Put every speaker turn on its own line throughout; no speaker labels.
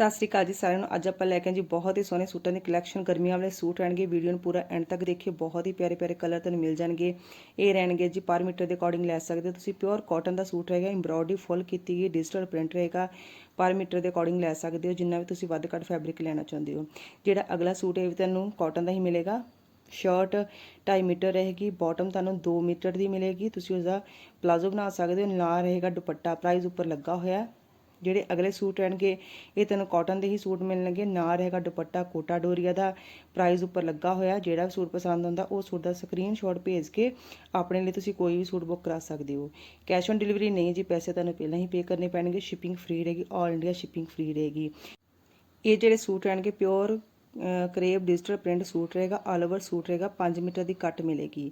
ਸਤਿ ਸ੍ਰੀ ਅਕਾਲ ਜੀ ਸਾਰਿਆਂ ਨੂੰ। ਅੱਜ ਆਪਾਂ ਲੈ ਕੇ ਆਏ ਜੀ ਬਹੁਤ ਹੀ ਸੋਹਣੇ ਸੂਟਾਂ ਦੀ ਕਲੈਕਸ਼ਨ ਗਰਮੀਆਂ ਵਾਲੇ ਸੂਟ ਰਹਿਣਗੇ ਵੀਡੀਓ ਨੂੰ ਪੂਰਾ ਐਂਡ ਤੱਕ ਦੇਖਿਓ। ਬਹੁਤ ਹੀ ਪਿਆਰੇ ਪਿਆਰੇ ਕਲਰ ਤੁਹਾਨੂੰ ਮਿਲ ਜਾਣਗੇ। ਇਹ ਰਹਿਣਗੇ ਜੀ ਪਰ ਮੀਟਰ ਦੇ ਅਕੋਰਡਿੰਗ ਲੈ ਸਕਦੇ ਹੋ। ਤੁਸੀਂ ਪਿਓਰ ਕਾਟਨ ਦਾ ਸੂਟ ਰਹੇਗਾ ਐਮਬ੍ਰੋਇਡਰੀ ਫੁੱਲ ਕੀਤੀ ਗਈ ਡਿਜੀਟਲ ਪ੍ਰਿੰਟ ਰਹੇਗਾ। ਪਰ ਮੀਟਰ ਦੇ ਅਕੋਰਡਿੰਗ ਲੈ ਸਕਦੇ ਹੋ। ਜਿੰਨਾ ਵੀ ਤੁਸੀਂ ਵੱਧ ਘੱਟ ਫੈਬਰਿਕ ਲੈਣਾ ਚਾਹੁੰਦੇ ਹੋ। ਜਿਹੜਾ ਅਗਲਾ ਸੂਟ ਹੈ ਵੀ ਤੁਹਾਨੂੰ ਕਾਟਨ ਦਾ ਹੀ ਮਿਲੇਗਾ। ਸ਼ਰਟ 2.5 ਮੀਟਰ ਰਹੇਗੀ। ਬਾਟਮ ਤੁਹਾਨੂੰ 2 ਮੀਟਰ ਦੀ ਮਿਲੇਗੀ। ਤੁਸੀਂ ਉਸਦਾ ਪਲਾਜ਼ੋ ਬਣਾ ਸਕਦੇ ਹੋ। ਨਾਲ ਰਹੇਗਾ ਦੁਪੱਟਾ। ਪ੍ਰਾਈਸ ਉੱਪਰ ਲੱਗਾ ਹੋਇਆ। ਜਿਹੜੇ ਅਗਲੇ ਸੂਟ ਰਹਿਣਗੇ, ਇਹ ਤੈਨੂੰ ਕਾਟਨ ਦੇ ਹੀ ਸੂਟ ਮਿਲਣਗੇ। ਨਾਲ ਰਹੇਗਾ ਦੁਪੱਟਾ ਕੋਟਾ ਡੋਰੀਆ ਦਾ ਪ੍ਰਾਈਸ ਉੱਪਰ ਲੱਗਾ ਹੋਇਆ। ਜਿਹੜਾ ਵੀ ਸੂਟ ਪਸੰਦ ਆਉਂਦਾ ਉਹ ਸੂਟ ਦਾ ਸਕਰੀਨਸ਼ਾਟ ਭੇਜ ਕੇ ਆਪਣੇ ਲਈ ਤੁਸੀਂ ਕੋਈ ਵੀ ਸੂਟ ਬੁੱਕ ਕਰਾ ਸਕਦੇ ਹੋ। ਕੈਸ਼ ਔਨ ਡਿਲੀਵਰੀ ਨਹੀਂ ਜੀ, ਪੈਸੇ ਤੁਹਾਨੂੰ ਪਹਿਲਾਂ ਹੀ ਪੇ ਕਰਨੇ ਪੈਣਗੇ। ਸ਼ਿਪਿੰਗ ਫ੍ਰੀ ਰਹੇਗੀ ਆਲ ਇੰਡੀਆ ਸ਼ਿਪਿੰਗ ਫ੍ਰੀ ਰਹੇਗੀ। ਇਹ ਜਿਹੜੇ ਸੂਟ ਰਹਿਣਗੇ pure crepe digital print suit ਰਹੇਗਾ, ਆਲ ਓਵਰ ਸੂਟ ਰਹੇਗਾ 5 ਮੀਟਰ ਦੀ ਕੱਟ ਮਿਲੇਗੀ।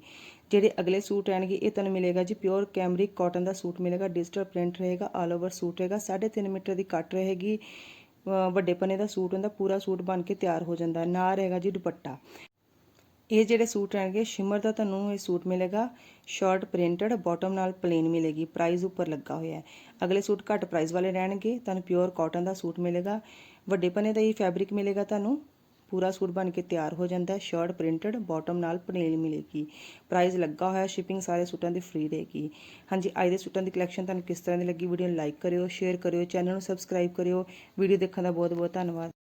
ਜਿਹੜੇ ਅਗਲੇ ਸੂਟ ਰਹਿਣਗੇ ਇਹ ਤੁਹਾਨੂੰ ਮਿਲੇਗਾ ਜੀ ਪਿਓਰ ਕੈਮਰਿਕ ਕਾਟਨ ਦਾ ਸੂਟ ਮਿਲੇਗਾ, ਡਿਜੀਟਲ ਪ੍ਰਿੰਟ ਰਹੇਗਾ, ਆਲ ਓਵਰ ਸੂਟ ਰਹੇਗਾ 3.5 ਮੀਟਰ ਦੀ ਕੱਟ ਰਹੇਗੀ। ਵੱਡੇ ਪਨੇ ਦਾ ਸੂਟ ਹੁੰਦਾ, ਪੂਰਾ ਸੂਟ ਬਣ ਕੇ ਤਿਆਰ ਹੋ ਜਾਂਦਾ ਨਾ ਰਹੇਗਾ ਜੀ ਦੁਪੱਟਾ। ਇਹ ਜਿਹੜੇ ਸੂਟ ਰਹਿਣਗੇ ਸ਼ਿਮਰ ਦਾ ਤੁਹਾਨੂੰ ਇਹ ਸੂਟ ਮਿਲੇਗਾ, ਸ਼ਾਰਟ ਪ੍ਰਿੰਟਡ, ਬਾਟਮ ਨਾਲ ਪਲੇਨ ਮਿਲੇਗੀ ਪ੍ਰਾਈਸ ਉੱਪਰ ਲੱਗਾ ਹੋਇਆ ਹੈ। ਅਗਲੇ ਸੂਟ ਘੱਟ ਪ੍ਰਾਈਸ ਵਾਲੇ ਰਹਿਣਗੇ, ਤੁਹਾਨੂੰ ਪਿਓਰ ਕਾਟਨ ਦਾ ਸੂਟ ਮਿਲੇਗਾ। ਵੱਡੇ ਪਨੇ ਦਾ ਹੀ ਫੈਬਰਿਕ ਮਿਲੇਗਾ ਤੁਹਾਨੂੰ ਪੂਰਾ ਸੂਟ ਬਣ ਕੇ ਤਿਆਰ ਹੋ ਜਾਂਦਾ ਹੈ। ਸ਼ਰਟ ਪ੍ਰਿੰਟਡ ਬਾਟਮ ਨਾਲ ਪਲੇਨ ਮਿਲੇਗੀ। ਪ੍ਰਾਈਸ ਲੱਗਾ ਹੋਇਆ ਸ਼ਿਪਿੰਗ ਸਾਰੇ ਸੂਟਾਂ ਦੀ ਫ੍ਰੀ ਰਹੇਗੀ। ਹਾਂਜੀ, ਅੱਜ ਦੇ ਸੂਟਾਂ ਦੀ ਕਲੈਕਸ਼ਨ ਤੁਹਾਨੂੰ ਕਿਸ ਤਰ੍ਹਾਂ ਦੀ ਲੱਗੀ? ਵੀਡੀਓ ਨੂੰ ਲਾਈਕ ਕਰਿਓ ਸ਼ੇਅਰ ਕਰਿਓ ਚੈਨਲ ਨੂੰ ਸਬਸਕ੍ਰਾਈਬ ਕਰਿਓ। ਵੀਡੀਓ ਦੇਖਣ ਦਾ ਬਹੁਤ ਬਹੁਤ ਧੰਨਵਾਦ।